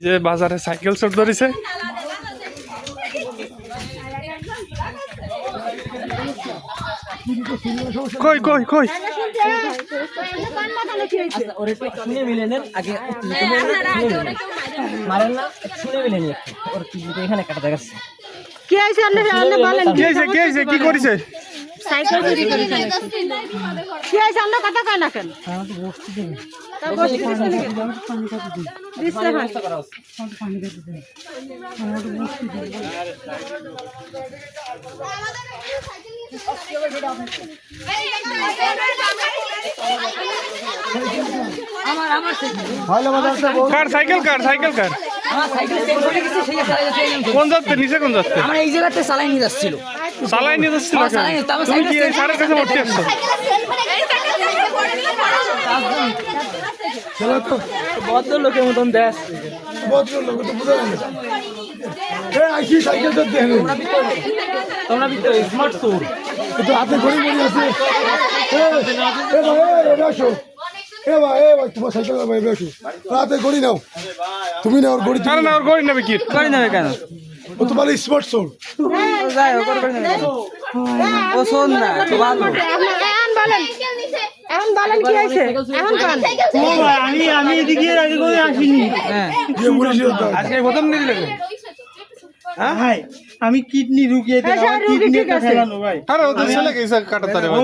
যে বাজারে সাইকেল চোর ধরেছে। কই কই কই? উত্তেজিত হয়ে কি হয়েছে কি করেছে? সাইকেল চুরি করেছে কি হয়েছে আমরা কথা কয় না কেন? করা কার সাইকেল কার সাইকেল কার? কোন যাচ্ছে নিচে কোন যাচ্ছে আমার এই জায়গাতে চালাই নিয়ে যাচ্ছিল চালাই নিয়ে যাচ্ছিল আমার চালাই নিয়ে- তো আমার তুমি কি এই সারের কাছে ভর্তি আসছো ভদ্র লোকের মতন দেশ ভদ্রলোক তো বোঝা গেল এ আইসি সাইকেল তো তোমরা ভিতরে স্মার্ট চোর একটু হাতে ঘড়ি ঘড়ি আছে এ, এ ভাই এ এ ভাই এ ভাই তোমার সাইকেল ভাই এ আসো হাতে ঘড়ি নাও তুমি ওর না ওর গড়ি নেবে কি? করে নেবে কেন? ও তোমার স্মার্ট সোল যাই হোক করে নেবে ও শোন না তো ভালো আপনি এখন বলেন এখন বলেন কি হয়েছে? এখন কোন আমি আমি এদিকে আগে করে আসিনি। হ্যাঁ। দিয়ে পুলিশ আজকে প্রথম দিন লাগে। ভাই আমি কিডনি রুগিয়ে দিলাম হ্যাঁ, কিডনি ঠিক আছে। ভাই। আরে ওদের ছেলে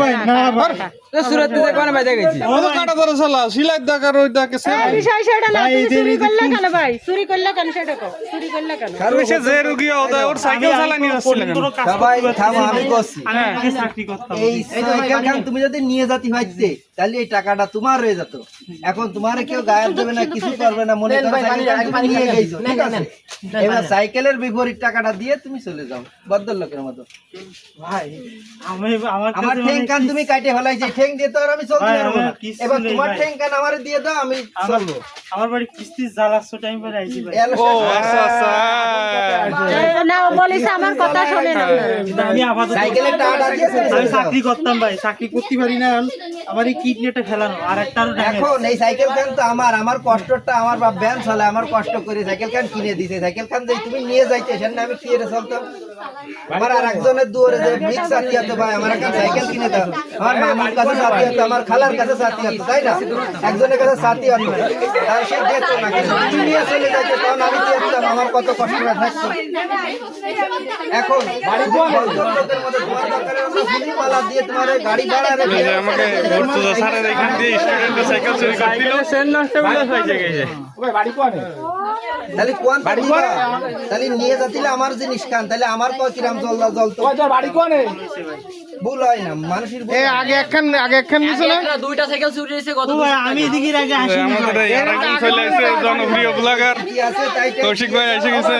ভাই না ভাই। সুরত থেকে কোন ভাই দেখেছি ও কাটা তারে চালা সিলাই দাগার ওই দাকে সে বিষয় সেটা না তুমি চুরি করলে কেন ভাই? চুরি করলে কেন সেটা কো চুরি করলে কেন? তুমি সে যে রুগী ওদের ওর সাইকেল চালাই নিয়ে কেন? সবাই থামো আমি করছি। আমি চাকরি করতাম। এই সাইকেল খান তুমি যদি নিয়ে যেতে হইতে তাহলে এই টাকাটা তোমার হয়ে যেত। এখন তোমার কেউ গায়েব দেবে না কিছু করবে না মনে করো সাইকেলটা নিয়ে গেছো ঠিক আছে? এবার সাইকেলের বিপরীত টাকাটা দিয়ে তুমি চলে যাও ভদ্রলোকের মতো। ভাই আমি আমার আমার কাছে মানে কান তুমি কাটে ফেলাইছি ঠেং দিয়ে তো আর আমি চলতে পারব না। আমার এবার তোমার। কান আমারে দিয়ে দাও আমি চলবো। আমার বাড়ি কিস্তি জ্বালাচ্ছ টাইম পরে আইছি ভাই। ও আচ্ছা আচ্ছা। না বলিস আমার কথা শোনেন আপনারা। আমি আপাতত দিয়ে আমি চাকরি করতাম ভাই চাকরি করতে পারি না আমার এই কিডনিটা ফেলানো আর একটা এখন এই সাইকেল খান তো আমার? আমার কষ্টটা আমার বাপ ব্যান চলে আমার কষ্ট করে সাইকেল খান কিনে দিছে? সাইকেল খান যে তুমি নিয়ে যাইতে সেন আমি কি এর চলতাম? আমার আর একজনের দুয়ারে যে বিগ সাথী আছে ভাই আমার একটা সাইকেল কিনে দাও। আমার মামার কাছে সাথী আছে আমার খালার কাছে সাথী আছে তাই না? একজনের কাছে সাথী আছে। তার সে দেখতো না কিন্তু নিয়ে চলে যাইতে তখন আমি দেখতাম আমার কত কষ্ট থাকতো এখন বাড়ি লোকের মধ্যে তোমার দরকারে দিয়ে তোমার গাড়ি ভাড়া রেখে আমাকে স্যারের এখান দিয়ে স্টুডেন্টের সাইকেল চুরি করে দিল। সেন নষ্ট করে হয়েছে গেছে তাহলে কোন বাড়ি তাহলে নিয়ে যাতিলে আমার জিনিস খান তাহলে আমার কয় কিরাম জল জল তো বাড়ি কোনে? ভুল হয় না মানুষের এ আগে একখান আগে একখান দিছ না? দুইটা সাইকেল চুরি হয়েছে কত আমি এদিকে আগে আসিনি আমাদের চলে জনপ্রিয় ব্লগার কি আছে তাই কৌশিক ভাই এসে গেছে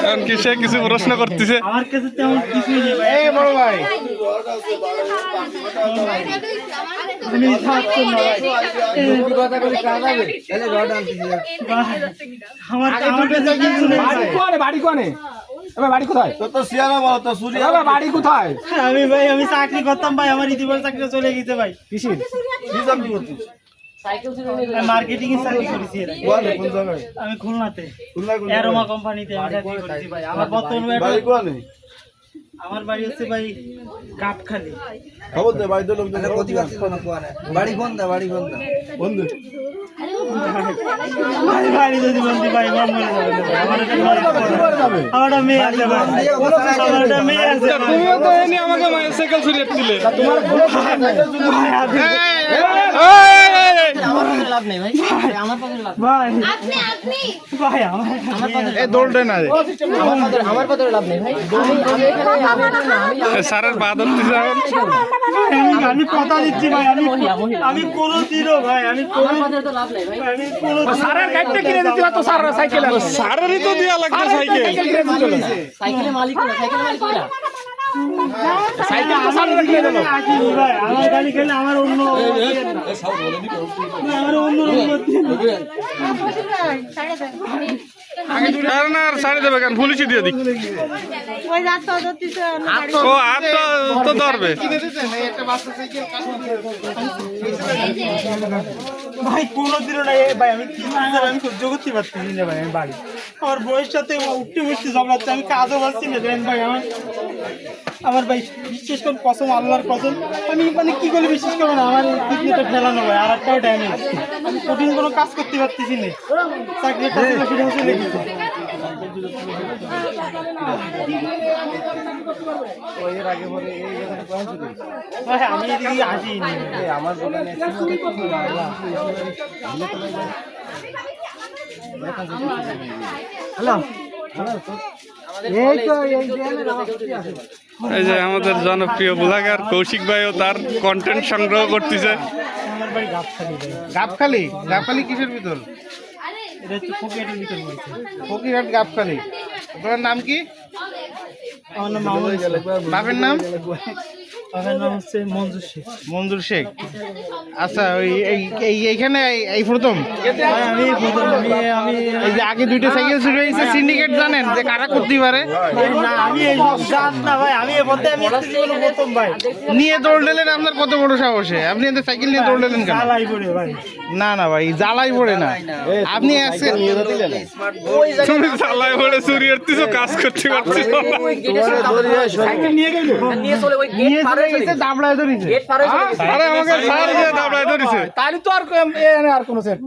এখন কি সে কিছু প্রশ্ন করতেছে। আমার কাছে তেমন কিছুই নেই। এই বড় ভাই। তুমি থাকছো না ভাই। তাহলে রড আনতেছি আমার আমার কাছে কিছু নেই। ভাই। আমি ভাই আমি চাকরি করতাম ভাই আমার ইতিবাচক চাকরি চলে গেছে ভাই। মার্কেটিং এর চাকরি করেছি আমি খুলনাতে। অ্যারোমা কোম্পানিতে আমি চাকরি করেছি ভাই। আমার বর্তমান আমার বাড়ি হচ্ছে ভাই গাবখালি আচ্ছা, প্রতিবাদ ছিল না কোয়ানে বাড়ি ফোন দা বাড়ি ফোন দা বাড়ি। তুমিও তো এনে আমাকে সাইকেল চুরি দিলে। তোমার ভাই, আপনি- লাভ নেই ভাই। আমার পকেটে লাভ ভাই। আপনি আপনি। ভাই আমার এ দৌড়ে না আমার পকেটে আমার পকেটে লাভ নেই ভাই। আমি কথা দিচ্ছি ভাই আমি। আমি কোনো দিনও ভাই আমি কোনো তো লাভ নেই ভাই। আমি কোনো স্যারের গাড়িটা কিনে দিতে তো স্যার সাইকেল স্যারেরই তো দেয়া লাগবে সাইকেল সাইকেলের মালিক সাইকেলের মালিক সাইকেল তো সামনে রেখে দেবো আমার গাড়ি খেলে আমার অন্য আমার অন্য আর না আর ছাড়ে দেবে কেন? পুলিশই দিয়ে দিক। ওই ও আর তো তো ধরবে ভাই আমি আমি সহ্য করতে পারতেছি না ভাই আমি বাড়ি। আমার সাথে উঠতে বসতে ঝগড়াচ্ছে আমি কাজও পাচ্ছি না দেন ভাই আমার আমার ভাই বিশ্বাস করুন কসম আল্লাহর কসম আমি মানে কি করে বিশ্বাস করব না আমার কিডনিটা ফেলানো ভাই আর একটাও ড্যামেজ আমি কঠিন কোনো কাজ করতে পারতেছি না। চাকরিটা ছিল সেটা হচ্ছে লেগেছে ভাই আমি এই যে আমাদের জনপ্রিয় ব্লগার কৌশিক ভাইও তার কন্টেন্ট সংগ্রহ করতেছে। গাবখালি গাবখালি কিসের ভিতর? এটা হচ্ছে ফকিয়াটের ভিতর পড়েছে ফকিরহাট গাবখালি আপনার নাম কি? আমার নাম। বাপের নাম? আমার নাম হচ্ছে মঞ্জুর শেখ। মঞ্জুর শেখ। আচ্ছা ওই এই এই এইখানে এই- প্রথম? আমি প্রথম আমি আমি এই যে আগে দুইটা সাইকেল চুরি হয়েছে সিন্ডিকেট জানেন যে কারা করতে পারে? না আমি এই সব জান না ভাই আমি এ পথে আমি প্রথম ভাই। নিয়ে দৌড় দিলেন আপনার কত বড় সাহসে? আপনি এদের সাইকেল নিয়ে দৌড় দিলেন কেন? পড়ে ভাই। না না ভাই জ্বালাই পড়ে না। আপনি আজকে তুমি চালাই ভরে চুরি করতেছো কাজ করতে নিয়ে নিয়ে চলে ওই গেট নিয়ে গেছে দাবড়ায় ধরেছে। আরে আমাকে সার দিয়ে দাবড়ায় ধরেছে। তাহলে তো আর কম- আর কোনো সেট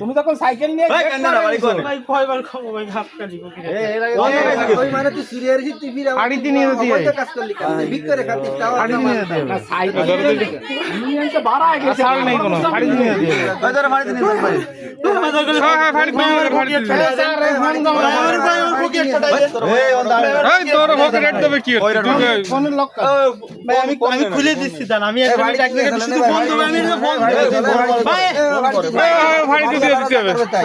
তুমি তখন সাইকেল নিয়ে গেট পার হয়ে গেছো। ভাই কয়বার খাব ভাই ঘাপকালি ফকিরে ওই মানে তুই চুরি হারিয়েছিস তুই ফিরে আমার- বাড়িতে নিয়ে যেতে হয়। কাজ করলি কেন? ভিক করে খাচ্ছিস, তাও বাড়িতে আপনার নিয়ে যেতে সাইকেল ইউনিয়ন তো বাড়া গেছে ছাড় নেই কোনো। বাড়িতে নিয়ে যেতে হবে। হ্যাঁ হ্যাঁ ফাড়ি দিবি ওরে, ফাড়ি দিবি। এই তোর ভোকে রেট দেবে কি তুই কই? ফোনের লক ভাই আমি আমি খুলে দিচ্ছি আমি একটা মিনিট এক জায়গায় শুধু ফোন দেবো আমি ফোন দেবো ভাই এই, এই, ফাড়ি দিয়ে দিতে হবে তাই।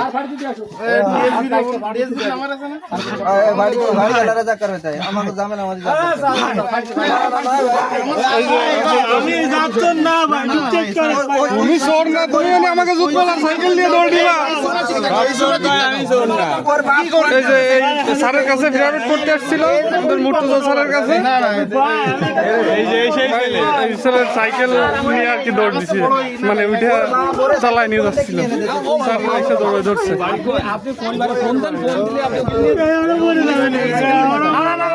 আমার আছে না আহ, বাড়ি বাড়ি আলাদা যা করবে তাই আমাকে জামেন আমাদের আমি যাচ্ছ না ভাই চেক করে তুমি চোর না তুমি আমাকে জুত সাইকেল নিয়ে দৌড় দিবা এই যে স্যারের কাছে প্রাইভেট করতে আসছিল আমাদের মুর্তজা স্যারের কাছে এই যে সেই ছেলে সাইকেল নিয়ে আর কি দৌড় দিছে মানে উঠে চালায় নিয়ে যাচ্ছিল এসে দৌড়ে ধরছে আপনি পরিবারে ফোন দেন ফোন দিলে আপনি। না না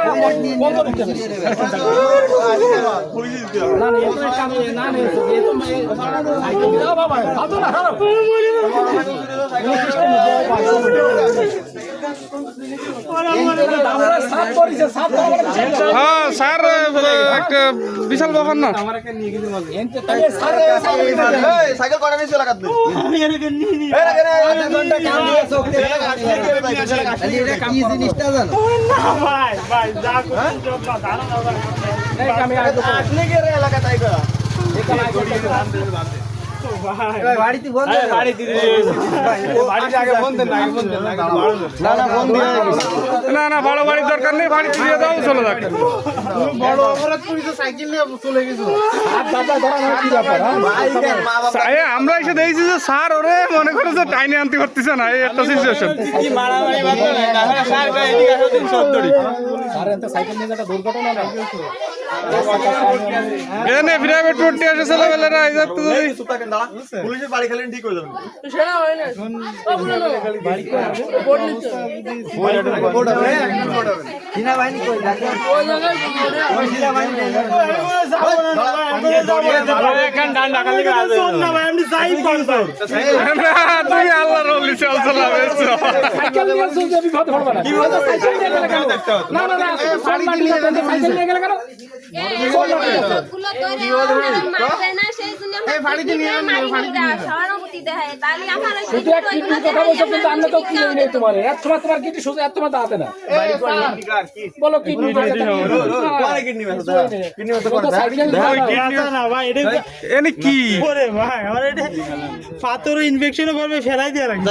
হ্যাঁ স্যার একটা বিশাল ব্যাপার না? এলাকা তাই বাড়িতে বাড়িতে আগে আগে না না ফোন না না বড় বাড়ির দরকার নেই বাড়ি দিয়ে দাও চলে যাক। বড় অপরাধ করেছে সাইকেল নিয়ে চলে গেছো। এ, আমরা এসে দেখছি যে স্যার ওরে মনে করে যে টাইনে আনতে পারতেছে না এই একটা সিচুয়েশন এনে প্রাইভেট পড়তে আসে ছেলেবেলেরা এই যাচ্ছে না সাইকেল নিয়ে না? না সাইকেল নিয়ে গেলে সাইকেল নিয়ে গেলে কেন শুধু এক কিডনির কথা বলছো কিন্তু আমরা তো কিনে নেই তোমার এক সময় তোমার। কিডনি শুধু এক তোমার দাঁড়াতে না। বলো কিডনি না ভাই এটা এনে কি? ওরে ভাই আমার এটা পাথর ইনফেকশনও করবে ফেলাই দিয়ে লাগবে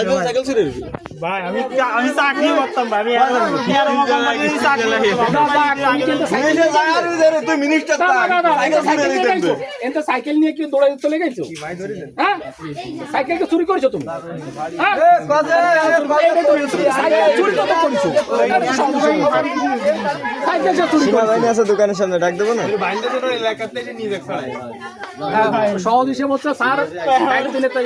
ভাই আমি আমি চাকরি করতাম ভাই? আমি এরকম কোম্পানির চাকরি তুই মিনিস্টার সাইকেল নিয়ে কি দৌড়ে চলে গেছো? হ্যাঁ? চুরি করেছ তুমি? হ্যাঁ? দোকানের সামনে ডাক দেবো না? সহজ হিসেব হচ্ছে স্যার বাইরে দিলে তাই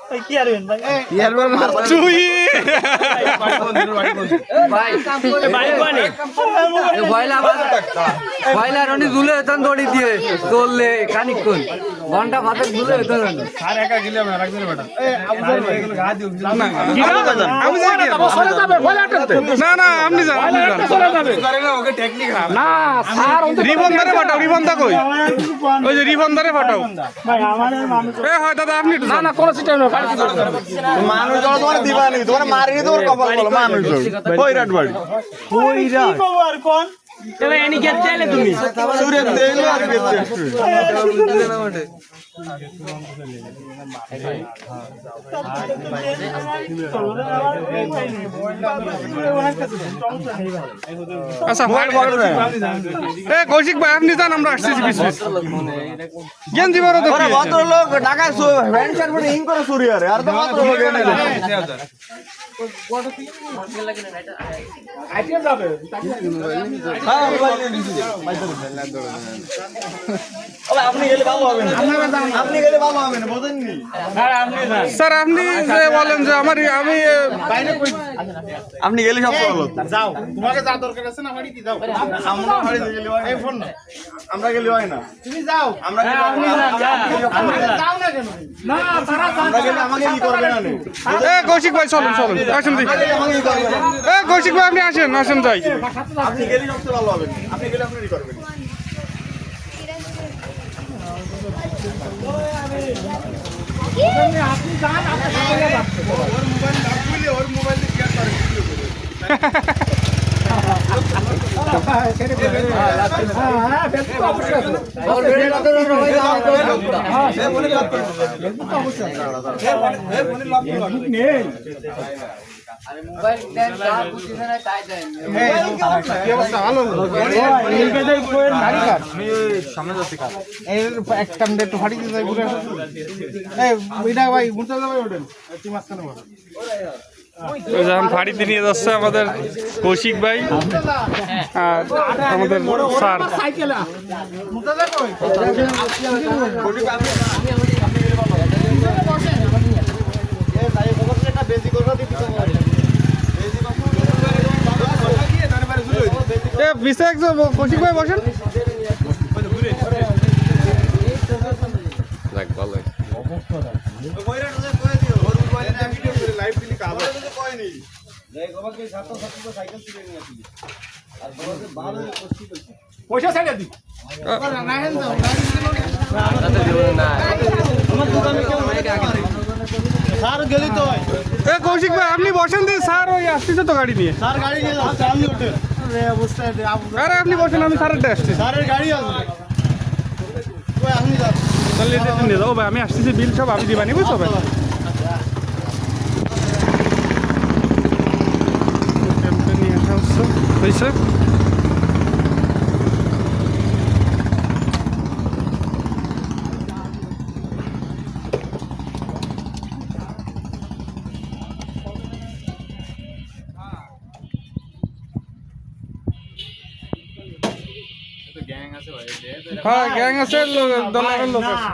বাড়িতে দিয়ে দিক না বাইরে তুই করি কি আরবেন ভাই চুই পয়লা রনি দুলে হতাম দড়ি দিয়ে চললে খানিক্ষণ ঘণ্টা ভাতের দুলে হতো রনি আমি যাই চলে যাবে ভয় আটকাতে না না আপনি যান আপনি চলে যাবে না স্যার রিবন ধরে ফাটাও রিবন দা কই ওই যে রিবন ধরে ফাটাও ভাই আমার মানুষ এ হয় দাদা আপনি না না, কোনো সিস্টেম দিবে। মানুষ জল তোমার দিবা নি তোমার মারিনি তোমার কপাল বলো মানুষ জল কইরাট বাড়ি কি কোন তবে এনি গেতে এলে তুমি। সুরে দেইলো আর বেতে আচ্ছা এ কৌশিক ভাই আপনি যান আমরা আসতেছি গেঞ্জি বড় তো ওরা ভদ্রলোক ঢাকা প্যান্ট শার্ট পরে হিং করে চুরি আরে আর তো ভদ্রলোক এনে আইতে যাবে আপনি গেলে ভালো হবে না আপনি গেলে ভালো হবে না বোঝেননি স্যার আপনি যে বলেন যে আমার আমি আপনি গেলে সব ভালো যাও। তোমাকে যা দরকার আছে না যাও। আমরা গেলে হয় এই ফোন না আমরা গেলে হয় না। তুমি যাও। আমরা গেলে হয় না। যাও না কেন? আমরা গেলে আমাকে কি করবে না এ কৌশিক ভাই চলুন চলুন। আসেন দেখি? এ কৌশিক ভাই আপনি আসেন আসেন যাই। আপনি গেলে সবচেয়ে ভালো হবে আপনি গেলে আপনারই করবেন একটা একটু ফাড়ি দিয়ে যাই ঘুরে আসো এই এটা ভাই ঘুরতে যাবে ফাড়িতে নিয়ে যাচ্ছে আমাদের কৌশিক ভাই আর আমাদের স্যার সাইকেল এ পিছে একজন কৌশিক ভাই বসেন। পয়সা সাইডে দি স্যার গেলি তো এ কৌশিক ভাই আপনি বসেন দিন স্যার ওই আসতেছে তো গাড়ি নিয়ে। স্যার গাড়ি নিয়ে আমি ওঠে। রে অবস্থায় আরে আপনি বসেন আমি স্যারের আসছি। স্যারের গাড়ি যাচ্ছেন নিয়ে যাও ভাই আমি আসতেছি বিল সব আমি দিবানি বুঝছ ভাই? নিয়ে আসা হচ্ছে। হয়েছে? হ্যাঁ গ্যাং আছে দলের লোক আছে।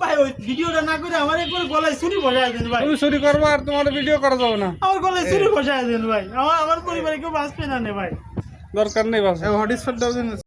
ভাই ওই ভিডিওটা না করে আমার একবার গলায় ছুরি বসায় দেন ভাই। তুমি চুরি করব আর তোমার ভিডিও করা যাবে না। আমার গলায় ছুরি বসায় দেন ভাই। আমার আমার পরিবারে কেউ বাঁচবে না নে ভাই। দরকার নেই বাস হট স্পট দাও দিন